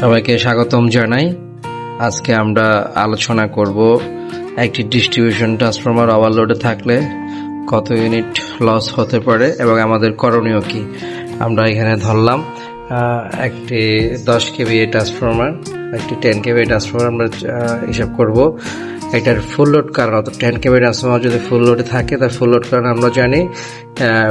সবাইকে স্বাগতম জানাই। আজকে আমরা আলোচনা করব একটি ডিস্ট্রিবিউশন ট্রান্সফরমার ওভারলোডে থাকলে কত ইউনিট লস হতে পারে এবং আমাদের করণীয় কি? আমরা এখানে ধরলাম একটি দশ কেবি ট্রান্সফরমার একটি টেন কেবি ট্রান্সফরমার আমরা হিসাব করব। এটার ফুল লোড কারণ, অর্থাৎ টেন কেবি ট্রান্সফরমার যদি ফুল লোডে থাকে, তার ফুল লোড কারণ আমরা জানি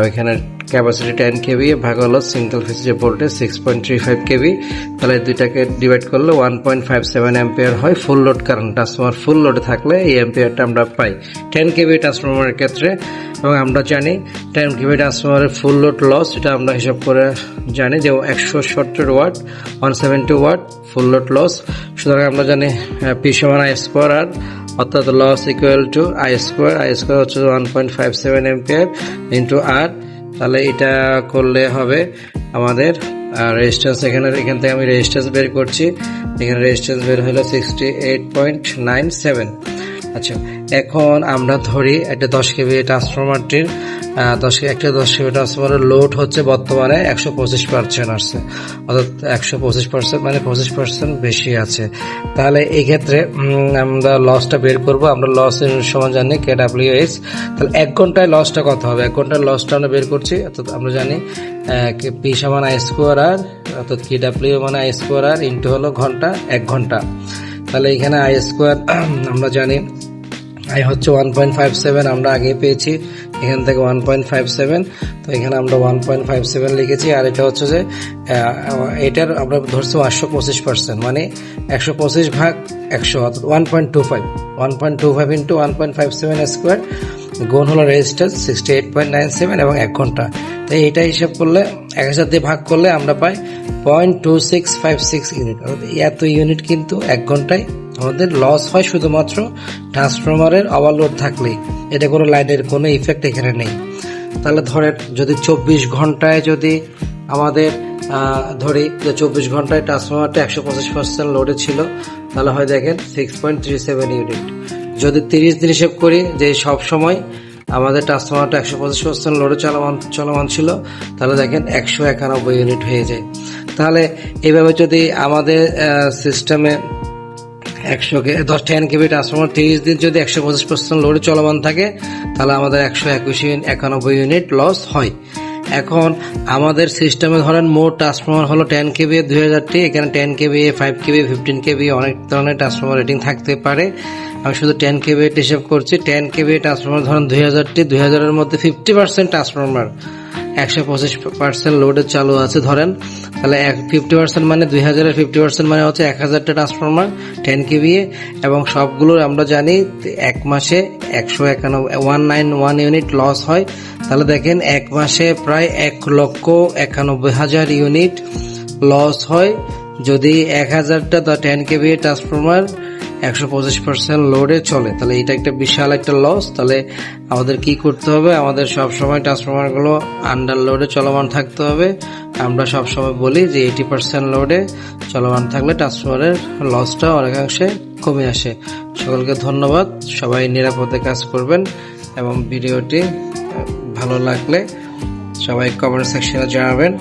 ওইখানে ক্যাপাসিটি টেন কেবি ভাগ হলো সিঙ্গেল ফেজ যে voltage six point three five KB তাহলে দুইটাকে ডিভাইড করলে one point five seven ampere হয় ফুল লোড কারণ ট্রান্সফর্মার ফুল লোডে থাকলে এই অ্যাম্পিয়ারটা আমরা পাই। টেন কেবি ট্রান্সফর্মারের ক্ষেত্রে, এবং আমরা জানি টেন কেবি ট্রান্সফর্মারের ফুল লোড লস এটা আমরা হিসাব করে জানি যে একশো সত্তর watt one seventy watt full load loss সুতরাং আমরা জানি পি সমান আই স্কোয়ার আর অর্থাৎ loss equal to I square I square হচ্ছে one point five seven ampere into R তাহলে এটা করলে হবে আমাদের রেজিস্ট্যান্স এখানে, এখান থেকে আমি রেজিস্ট্যান্স বের করছি। এখানে রেজিস্ট্যান্স বের হলো sixty eight point nine seven আচ্ছা এখন আমরা ধরি একটা দশ কেবি ট্রান্সফরমারটির দশ একটা দশ কেবি ট্রান্সফরমারের লোড হচ্ছে বর্তমানে একশো পঁচিশ পার্সেন্ট আসছে। অর্থাৎ একশো পঁচিশ পার্সেন্ট মানে পঁচিশ পার্সেন্ট বেশি আছে। তাহলে এই ক্ষেত্রে আমরা লসটা বের করব। আমরা লসের সময় জানি কে ডাব্লিউ এস তাহলে এক ঘন্টায় লসটা কত হবে? এক ঘণ্টার লসটা আমরা বের করছি। অর্থাৎ আমরা জানি পি সমান আই স্কোয়ার আর, অর্থাৎ কে ডাব্লিউ মানে আই স্কোয়ার আর ইন্টু হলো ঘণ্টা, এক ঘণ্টা। তাহলে এখানে আই স্কোয়ার, আমরা জানি আই হচ্ছে ওয়ান পয়েন্ট ফাইভ সেভেন আমরা আগে পেয়েছি, এখান থেকে ওয়ান পয়েন্ট ফাইভ সেভেন তো এখানে আমরা ওয়ান পয়েন্ট ফাইভ সেভেন লিখেছি, আর এটা হচ্ছে যে এটার আমরা ধরছি একশো পঁচিশ পার্সেন্ট মানে একশো পঁচিশ ভাগ একশো one point two five one point two five into one point five seven square গুণ হলো resistor sixty eight point nine seven এবং এক ঘণ্টা। তো এইটা হিসাব করলে, এক হাজার দিয়ে ভাগ করলে আমরা পাই point two six five six unit এত ইউনিট কিন্তু এক ঘন্টায় আমাদের লস হয় শুধুমাত্র ট্রান্সফরমারের ওভারলোড থাকলেই এটা কোনো লাইনের কোনো ইফেক্ট এখানে নেই। তাহলে ধরেন যদি চব্বিশ ঘন্টায় যদি আমাদের ধরি যে চব্বিশ ঘন্টায় ট্রান্সফরমারটা একশো পঁচিশ পার্সেন্ট লোডে ছিল, তাহলে হয় দেখেন six point three seven unit যদি তিরিশ দিন হিসেব করি যে সব সময় আমাদের ট্রান্সফরমারটা একশো পঁচিশ পার্সেন্ট লোডে চলমান চলমান ছিল, তাহলে দেখেন একশো একানব্বই ইউনিট হয়ে যায়। তাহলে এভাবে যদি আমাদের সিস্টেমে একশো দশ টেন কেবি ট্রান্সফরমার তিরিশ দিন যদি একশো পঁচিশ পার্সেন্ট লোডে চলমান থাকে, তাহলে আমাদের একশো একুশ একানব্বই ইউনিট লস হয়। এখন আমাদের সিস্টেমে ধরেন মোট ট্রান্সফরমার হলো টেন কেবি দুই হাজারটি এখানে ten KB five KB fifteen KB অনেক ধরনের ট্রান্সফরমার রেটিং থাকতে পারে। আমি শুধু টেন কেবি হিসেব করছি টেন কেবি ট্রান্সফরমার ধরেন দুই হাজারটি দুই হাজারের মধ্যে ফিফটি পার্সেন্ট ট্রান্সফরমার একশো পঁচিশ পার্সেন্ট লোডে চালু আছে। ধরেন, তাহলে এক ফিফটি পার্সেন্ট মানে দুই হাজারের ফিফটি পার্সেন্ট মানে হচ্ছে এক হাজারটা ট্রান্সফরমার টেন কেভিএ এবং সবগুলোর আমরা জানি এক মাসে একশো একানব্বই one nine one unit loss হয়। তাহলে দেখেন, এক মাসে প্রায় এক লক্ষ একানব্বই হাজার ইউনিট লস হয়। যদি এক হাজারটা টেন কেভি ট্রান্সফরমার একশো পঁচিশ পার্সেন্ট লোডে চলে। তাহলে এটা একটা বিশাল একটা লস তাহলে আমাদের কি করতে হবে? আমাদের সব সময় ট্রান্সফরমারগুলো আন্ডার লোডে চলমান থাকতে হবে। আমরা সব সময় বলি যে এইটি পার্সেন্ট লোডে চলমান থাকলে ট্রান্সফরমারের লসটা অনেকাংশে কমে আসে। সকলকে ধন্যবাদ। সবাই নিরাপদে কাজ করবেন এবং ভিডিওটি ভালো লাগলে সবাই কমেন্ট সেকশনে জানাবেন।